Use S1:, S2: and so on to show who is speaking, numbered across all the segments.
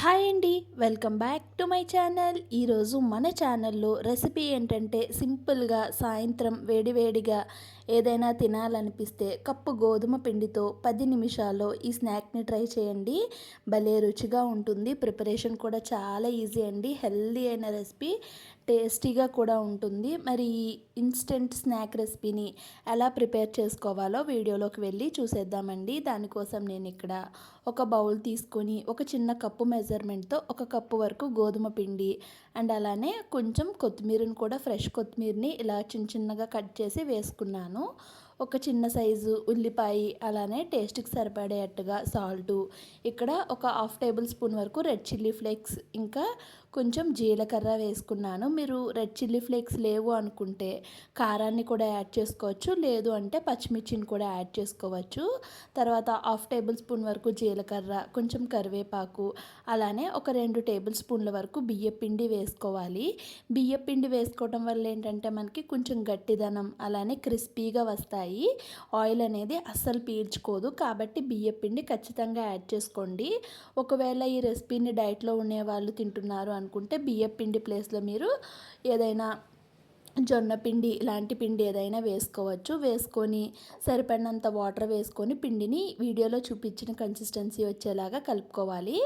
S1: Hi అండి welcome back to my channel. ఈరోజు మన ఛానల్లో రెసిపీ ఏంటంటే సింపుల్గా సాయంత్రం వేడివేడిగా ఏదైనా తినాలనిపిస్తే కప్పు గోధుమ పిండితో పది నిమిషాల్లో ఈ స్నాక్ని ట్రై చేయండి. భలే రుచిగా ఉంటుంది. ప్రిపరేషన్ కూడా చాలా ఈజీ అండి. హెల్దీ అయిన రెసిపీ టేస్టీగా కూడా ఉంటుంది. మరి ఈ ఇన్స్టెంట్ స్నాక్ రెసిపీని ఎలా ప్రిపేర్ చేసుకోవాలో వీడియోలోకి వెళ్ళి చూసేద్దామండి. దానికోసం నేను ఇక్కడ ఒక బౌల్ తీసుకొని ఒక చిన్న కప్పు మెజర్మెంట్తో ఒక కప్పు వరకు గోధుమ పిండి అండ్ అలానే కొంచెం కొత్తిమీరని కూడా ఫ్రెష్ కొత్తిమీరని ఇలా చిన్న చిన్నగా కట్ చేసి వేసుకున్నాను. ఒక చిన్న సైజు ఉల్లిపాయ అలానే టేస్ట్కి సరిపడేట్టుగా సాల్టు. ఇక్కడ ఒక హాఫ్ టేబుల్ స్పూన్ వరకు రెడ్ చిల్లీ ఫ్లేక్స్ ఇంకా కొంచెం జీలకర్ర వేసుకున్నాను. మీరు రెడ్ చిల్లీ ఫ్లేక్స్ లేవు అనుకుంటే కారాన్ని కూడా యాడ్ చేసుకోవచ్చు లేదు అంటే పచ్చిమిర్చిని కూడా యాడ్ చేసుకోవచ్చు. తర్వాత హాఫ్ టేబుల్ స్పూన్ వరకు జీలకర్ర కొంచెం కరివేపాకు అలానే ఒక రెండు టేబుల్ స్పూన్ల వరకు బియ్య పిండి వేసుకోవాలి. బియ్య పిండి వేసుకోవడం వల్ల ఏంటంటే మనకి కొంచెం గట్టిదనం అలానే క్రిస్పీగా వస్తాయి. ఆయిల్ అనేది అస్సలు పీల్చుకోదు. కాబట్టి బియ్య పిండి ఖచ్చితంగా యాడ్ చేసుకోండి. ఒకవేళ ఈ రెసిపీని డైట్లో ఉండే వాళ్ళు తింటున్నారు అనుకుంటే బియ్య పిండి ప్లేస్లో మీరు ఏదైనా జొన్న పిండి ఇలాంటి పిండి ఏదైనా వేసుకోవచ్చు. వేసుకొని సరిపడినంత వాటర్ వేసుకొని పిండిని వీడియోలో చూపించిన కన్సిస్టెన్సీ వచ్చేలాగా కలుపుకోవాలి.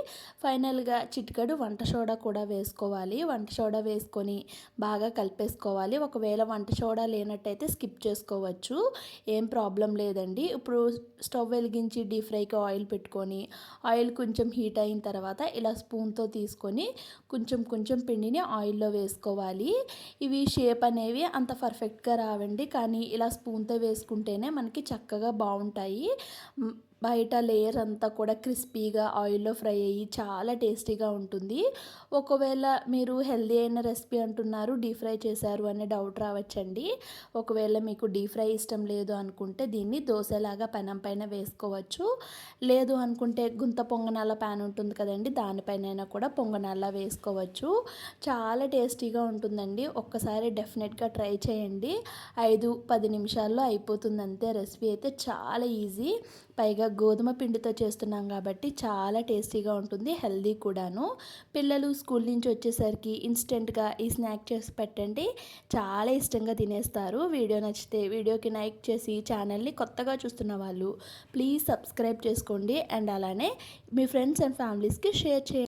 S1: ఫైనల్గా చిటికడు వంట సోడా కూడా వేసుకోవాలి. వంట సోడా వేసుకొని బాగా కలిపేసుకోవాలి. ఒకవేళ వంట సోడా లేనట్టయితే స్కిప్ చేసుకోవచ్చు. ఏం ప్రాబ్లం లేదండి. ఇప్పుడు స్టవ్ వెలిగించి డీప్ ఫ్రైకి ఆయిల్ పెట్టుకొని ఆయిల్ కొంచెం హీట్ అయిన తర్వాత ఇలా స్పూన్తో తీసుకొని కొంచెం కొంచెం పిండిని ఆయిల్లో వేసుకోవాలి. ఇవి షేప్ అనేది అనేవి అంత పర్ఫెక్ట్గా రావండి. కానీ ఇలా స్పూన్తో వేసుకుంటేనే మనకి చక్కగా బాగుంటాయి. బయట లేయర్ అంతా కూడా క్రిస్పీగా ఆయిల్లో ఫ్రై అయ్యి చాలా టేస్టీగా ఉంటుంది. ఒకవేళ మీరు హెల్దీ అయిన రెసిపీ అంటున్నారు డీప్ ఫ్రై చేశారు అనే డౌట్ రావచ్చండి. ఒకవేళ మీకు డీప్ ఫ్రై ఇష్టం లేదు అనుకుంటే దీన్ని దోశలాగా పెనం పైన వేసుకోవచ్చు. లేదు అనుకుంటే గుంత పొంగనాల ప్యాన్ ఉంటుంది కదండి దానిపైన కూడా పొంగనాల వేసుకోవచ్చు. చాలా టేస్టీగా ఉంటుందండి. ఒక్కసారి డెఫినెట్గా ట్రై చేయండి. ఐదు పది నిమిషాల్లో అయిపోతుంది అంతే రెసిపీ అయితే చాలా ఈజీ పైగా గోధుమ పిండితో చేస్తున్నాం కాబట్టి చాలా టేస్టీగా ఉంటుంది హెల్దీ కూడాను. పిల్లలు స్కూల్ నుంచి వచ్చేసరికి ఇన్స్టెంట్గా ఈ స్నాక్ చేసి పెట్టండి చాలా ఇష్టంగా తినేస్తారు. వీడియో నచ్చితే వీడియోకి లైక్ చేసి ఛానల్ని కొత్తగా చూస్తున్న వాళ్ళు ప్లీజ్ సబ్స్క్రైబ్ చేసుకోండి. అండ్ అలానే మీ ఫ్రెండ్స్ అండ్ ఫ్యామిలీస్కి షేర్ చేయండి.